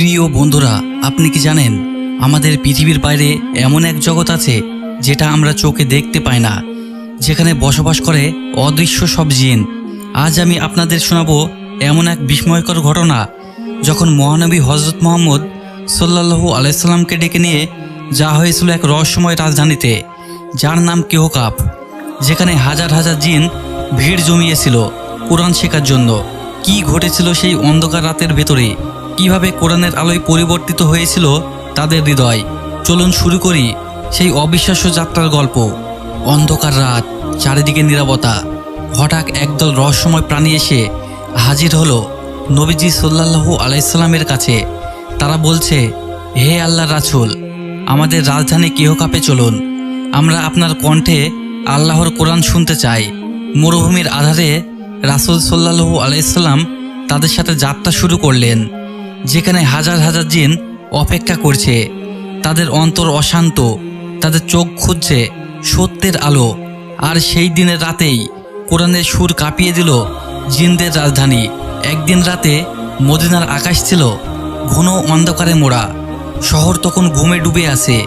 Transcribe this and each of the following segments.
প্রিয় বন্ধুরা, আপনি কি জানেন, আমাদের পৃথিবীর বাইরে এমন এক জগৎ আছে যেটা আমরা চোখে দেখতে পাই না, যেখানে বসবাস করে অদৃশ্য সব জিন। আজ আমি আপনাদের শোনাবো এমন এক বিস্ময়কর ঘটনা, যখন মহানবী হজরত মোহাম্মদ সাল্লাল্লাহু আলাইসাল্লামকে ডেকে নিয়ে যা হয়েছিল এক রহস্যময় রাজধানীতে, যার নাম কেহকাপ, যেখানে হাজার হাজার জিন ভিড় জমিয়েছিল। কোরআন শেখার জন্য। কি ঘটেছিল সেই অন্ধকার রাতের ভেতরে? কীভাবে কোরআনের আলোয় পরিবর্তিত হয়েছিল তাদের হৃদয়। চলুন শুরু করি সেই অবিশ্বাস্য যাত্রার গল্প। অন্ধকার রাত, চারিদিকে নিরাপত্তা হঠাৎ একদল রহস্যময় প্রাণী এসে হাজির হলো নবীজি সাল্লাল্লাহু আলাইসাল্লামের কাছে। তারা বলছে, হে আল্লাহ রাসূল, আমাদের রাজধানী কেহকাপে চলুন। আমরা আপনার কণ্ঠে আল্লাহর কোরআন শুনতে চাই। মরুভূমির আধারে রাসূল সাল্লাল্লাহু আলাইসাল্লাম তাদের সাথে যাত্রা শুরু করলেন। যেখানে হাজার হাজার জিন অপেক্ষা করছে, তাদের অন্তর অশান্ত, তাদের চোখ খুঁজছে সত্যের আলো, আর সেই দিনের রাতেই কোরআনের সুর কাঁপিয়ে দিল জিনদের রাজধানী। একদিন রাতে মদিনার আকাশ ছিল ঘন অন্ধকারে মোড়া, শহর তখন ঘুমে ডুবে আছে।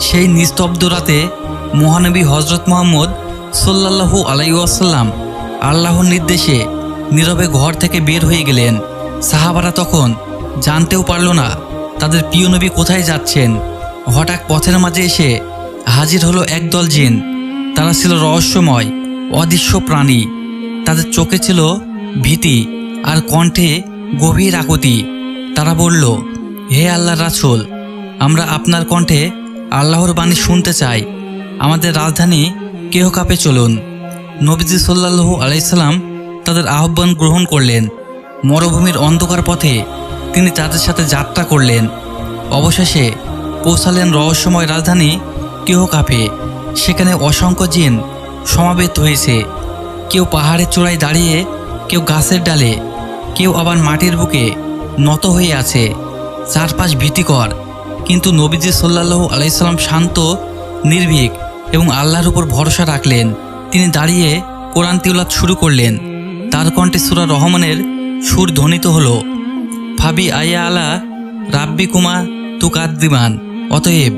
সেই নিস্তব্ধ রাতে মহানবী হজরত মোহাম্মদ সাল্লাল্লাহু আলাইসাল্লাম আল্লাহর নির্দেশে নীরবে ঘর থেকে বের হয়ে গেলেন। সাহাবারা তখন জানতেও পারল না তাদের প্রিয় নবী কোথায় যাচ্ছেন। হঠাৎ পথের মাঝে এসে হাজির হলো একদল জিন। তারা ছিল রহস্যময়, অদৃশ্য প্রাণী। তাদের চোখে ছিল ভীতি আর কণ্ঠে গভীর আকুতি। তারা বলল, হে আল্লাহ রাসূল, আমরা আপনার কণ্ঠে আল্লাহর বাণী শুনতে চাই। আমাদের রাজধানী কেহ কাপে চলুন? নবীজি সাল্লাল্লাহু আলাইসাল্লাম তাদের আহ্বান গ্রহণ করলেন। মরুভূমির অন্ধকার পথে তিনি তাদের সাথে যাত্রা করলেন। অবশেষে পৌঁছালেন রহস্যময় রাজধানী কেহ কাপে সেখানে অসংখ্য জিন সমাবেত হয়েছে। কেউ পাহাড়ের চূড়ায় দাঁড়িয়ে, কেউ গাছের ডালে, কেউ আবার মাটির বুকে নত হয়ে আছে। চারপাশ ভীতিকর, কিন্তু নবীজি সাল্লাল্লাহু আলাইসাল্লাম শান্ত, নির্ভীক এবং আল্লাহর উপর ভরসা রাখলেন। তিনি দাঁড়িয়ে কোরআন তিউলাত শুরু করলেন। তার কণ্ঠে সুরা রহমানের সুর ধ্বনিত হলো। ফাবি আয়া আলা, রাব্বি কুমা তুকাদ্দিমান অতএব,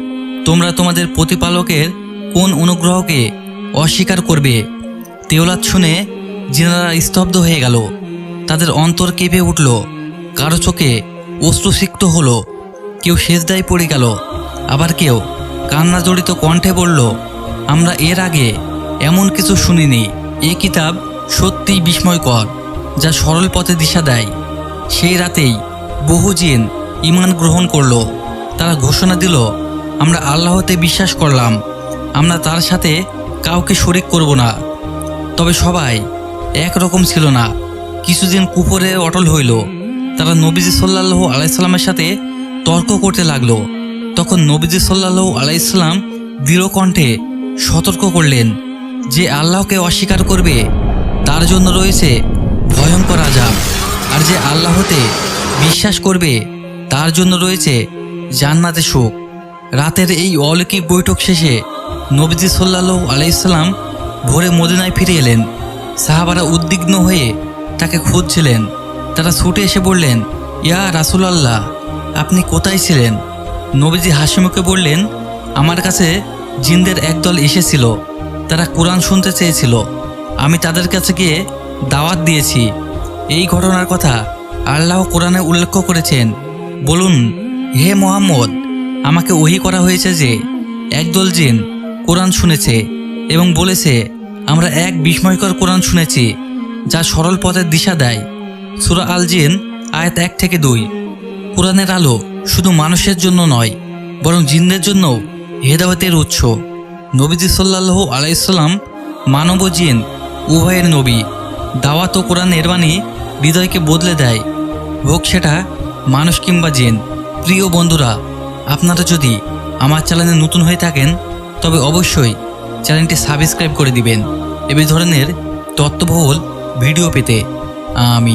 তোমরা তোমাদের প্রতিপালকের কোন অনুগ্রহকে অস্বীকার করবে? তেওলাত শুনে জিনারা স্তব্ধ হয়ে গেল। তাদের অন্তর কেঁপে উঠল। কারও চোখে অশ্রুসিক্ত হলো। কেউ সেজদায় পড়ে গেল। আবার কেউ কান্না জড়িত কণ্ঠে বলল, আমরা এর আগে এমন কিছু শুনিনি। এ কিতাব সত্যিই বিস্ময়কর, যা সরল পথে দিশা দেয়। সেই রাতেই বহু জিন ইমান গ্রহণ করল। তারা ঘোষণা দিল, আমরা আল্লাহতে বিশ্বাস করলাম। আমরা তার সাথে কাউকে শরিক করব না। তবে সবাই একরকম ছিল না। কিছুদিন কুপরে অটল হইল। তারা নবীজি সাল্লাল্লাহু আলাইসাল্লামের সাথে তর্ক করতে লাগল। তখন নবীজি সাল্লাল্লাহু আলাইসাল্লাম দৃঢ় কণ্ঠে সতর্ক করলেন, যে আল্লাহকে অস্বীকার করবে, তার জন্য রয়েছে ভয়ঙ্কর আজাব আর যে আল্লাহতে বিশ্বাস করবে, তার জন্য রয়েছে জান্নাতে সুখ। রাতের এই অলৌকিক বৈঠক শেষে নবীজি সাল্লাল্লাহু আলাইসাল্লাম ভোরে মদিনায় ফিরে এলেন। সাহাবারা উদ্বিগ্ন হয়ে তাকে খুঁজছিলেন। তারা ছুটে এসে বললেন, ইয়া রাসূলুল্লাহ, আপনি কোথায় ছিলেন? নবীজি হাসিমুখে বললেন, আমার কাছে জিনদের একদল এসেছিল। তারা কোরআন শুনতে চেয়েছিল। আমি তাদের কাছে গিয়ে দাওয়াত দিয়েছি। এই ঘটনার কথা আল্লাহ কোরআনে উল্লেখ করেছেন, বলুন, হে মোহাম্মদ, আমাকে ওহি করা হয়েছে যে একদল জিন কোরআন শুনেছে এবং বলেছে, আমরা এক বিস্ময়কর কোরআন শুনেছি, যা সরল পথের দিশা দেয়। সুরা আল জিন, আয়াত এক থেকে দুই। কোরআনের আলো শুধু মানুষের জন্য নয়, বরং জিনদের জন্য হেদাওয়াতের উৎস। নবীজি সাল্লাল্লাহু আলাইসাল্লাম মানব জিন, উভয়ের নবী। দাওয়াত ও কোরআনের বাণী হৃদয়কে বদলে দেয়। হোক সেটা মানুষ কিংবা জেন। প্রিয় বন্ধুরা, আপনারা যদি আমার চ্যানেলে নতুন হয়ে থাকেন, তবে অবশ্যই চ্যানেলটি সাবস্ক্রাইব করে দিবেন। এ ধরনের তত্ত্ববহুল ভিডিও পেতে আমি